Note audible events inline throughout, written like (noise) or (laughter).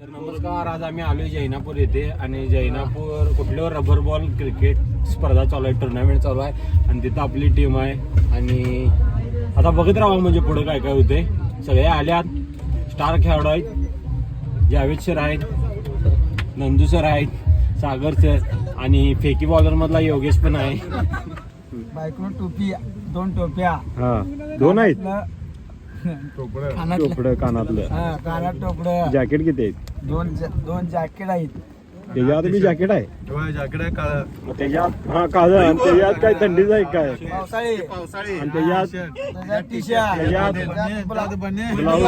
तर नमस्कार आज आम्ही आलोय जैनापूर येथे आणि जैनापूर कुठल्यावर रबर बॉल क्रिकेट स्पर्धा चालू आहे टुर्नामेंट चालू आहे आणि तिथं आपली टीम आहे. आणि आता बघत राहा म्हणजे पुढे काय काय होते. सगळे आल्यात. स्टार खेळाडू आहेत. जावेद सर आहेत. नंदू सर आहेत. सागर सर आणि फेकी बॉलर मधला योगेश पण आहे. बायको टोपी दोन टोप्या. हा दोन आहेत? टोपडं. कानातलं. हा कानात टोपडं. जॅकेट किती आहेत? दोन ज- दोन जॅकेट आहेत. त्याच्यात बी जॅकेट आहे? जॅकेट आहे काळं. मग त्याच्यात हा काळ. आणि काय थंडीच आहे काय? पावसाळी. पावसाळी. आणि त्याच्यात? त्याच्यात टी शर्ट त्याच्यात (laughs) त्यात बन्या. ब्लाऊज.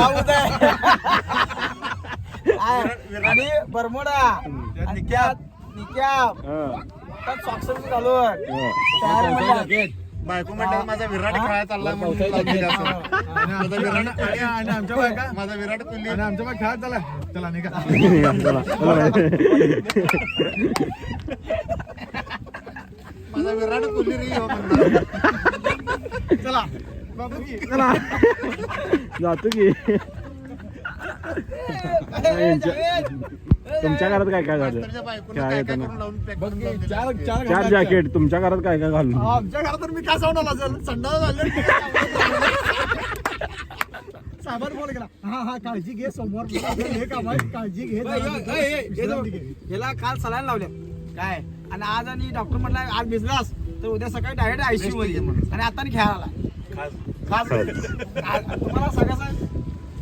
आणि बरमोडा. त्यात निक्याप. निक्याप हा, सॉक्स घालून. हा. तयारमध्ये. बायको म्हणतात माझा विराट खेळायला चालला म्हणून असं. माझा विराट आणि आमच्या बायका माझा विराट कोहली आणि आमच्या बायका खेळायला चालला चला निघा चला, चला. माझा विराट कोहली रे ह्यो म्हणला. चला बाबू की. चला जातो की तुमच्या घरात काय काय झालं? काय काय काय येताना? चार जॅकेट तुमच्या घरात काय काय घालून? आमच्या घरात तर मी काय सांगणार असेल संडास झाले सामान बोल गेला. हा हा काळजी घे समोर. हे काम आहे काळजी घे. ह्याला काल सलाईन लावले काय? आणि आज आणि डॉक्टर म्हटलं आज भिजलास तर उद्या सकाळी डायरेक्ट आयसीयू मध्ये. आणि आता खेळायला आला. खास. आज तुम्हाला सगळं सांग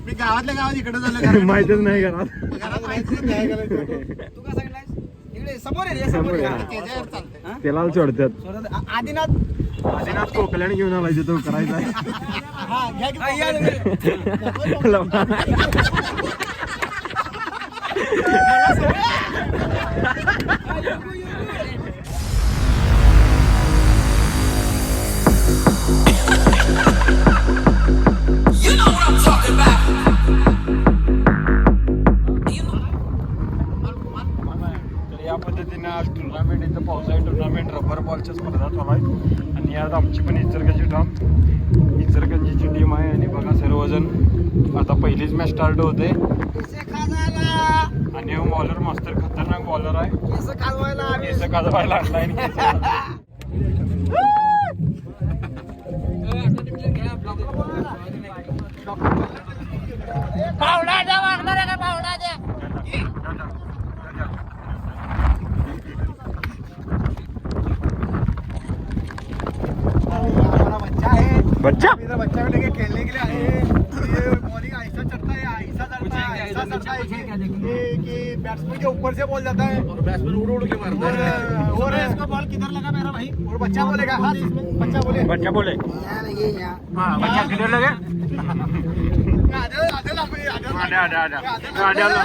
मी गावातल्या गावात इकडे झालं (laughs) माहितच नाही घरात घरात माहिती नाही. तू काय सांगितलंस इकडे समोर आहे रे, समोर समोर आहे. आहे. त्याच्यावर चालतंय. त्याला सोडतात आदिनाथ आदिनाथ कोकल्याने घेऊन आलाय तो करायचा हा, घ्या की हा, या रे. You आमची पण इचरगंजी टीम इचरगंजीची टीम आहे आणि बघा सर्वजण. आता पहिलीच मॅच स्टार्ट होते. आणि हा बॉलर मास्तर खतरनाक बॉलर आहे. केस काजवायला लागलाय आणि केस- हमारा बच्चा। बच्चा मेरा बच्चा लेके खेलने के लिए आए हैं। ये बॉलिंग ऐसा चढ़ता है ऐसा चढ़ता है ऐसा चढ़ता है। कि- बैट्समैन के ऊपर से बॉल जाता है। और बैट्समैन उड़ उड़ के मारता है। और इसका बॉल किधर लगा मेरा भाई? और बच्चा बोलेगा हाँ बच्चा बोले। बच्चा बोले। हाँ बच्चा किधर लगे? आधे ला।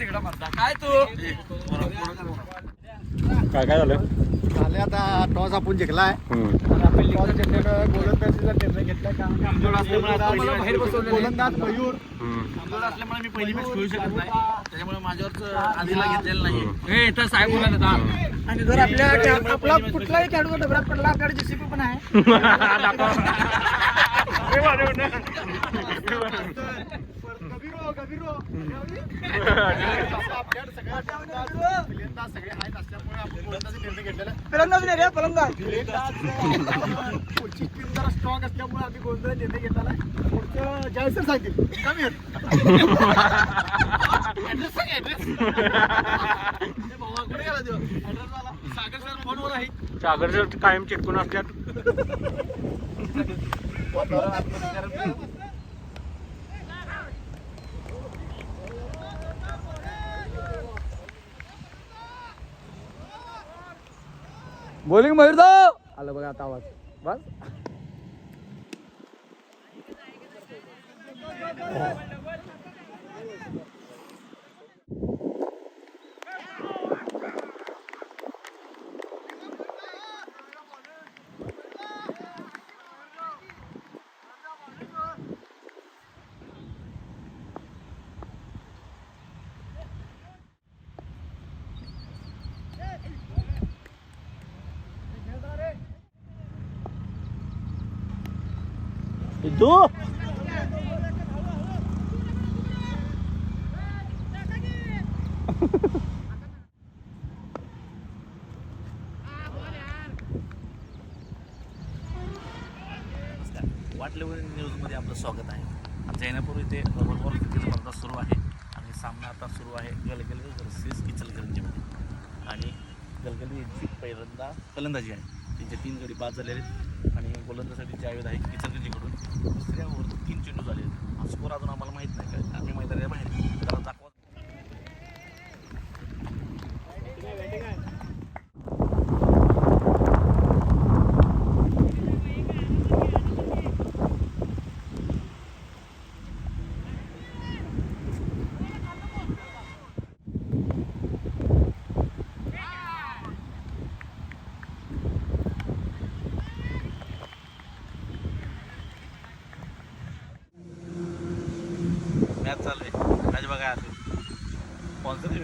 काय तू? काय काय झालं? झाले आता टॉस आपण जिंकलाय. गोलंदाज मयूर. असल्यामुळे मी पहिली मॅच खेळू शकत नाही. त्याच्यामुळे माझ्यावर आधीला घेतलेलं नाही. हे इथं साहेब बोलायला आता आणि जर आपल्या आपला कुठलाही खेळाडू डबरात पडला आपल्याकडे जेसीपी पण आहे. (laughs) (laughs) फलंदाज नाही रे फलंदाज. पुढची टीम जरा स्ट्रॉंग असल्यामुळे आम्ही गोलंदाज निर्णय घेतलेला आहे. पुढचं जयसर सांगतील. कमी. सागर सर फोनवर आहे सागर जर कायम चिटकून असल्यात (laughs) बॉलिंग मयूर आलं बघा आता आवाज. बस. तू? वाटल्यावर न्यूजमध्ये आपलं स्वागत आहे. जैनापूर इथे बरोबर क्रिकेट स्पर्धा सुरू आहे आणि सामना आता सुरू आहे गलगली वर्सेस इचलकरंजीमध्ये आणि गलगली यांची पहिल्यांदा फलंदाजी आहे. त्यांचे तीन गडी बाद झालेले आहेत. आणि गोलंदाजीसाठी जावेद आहे इचलकरंजीकडून दुसऱ्यावर तीन चेंडू झाले आहेत स्कोर अजून आम्हाला माहीत नाही काय आम्ही मैदानाच्या बाहेर आहे. जरा दाखवा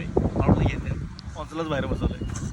आम्ही. आवडून घेतले बाहेर बसवलं आहे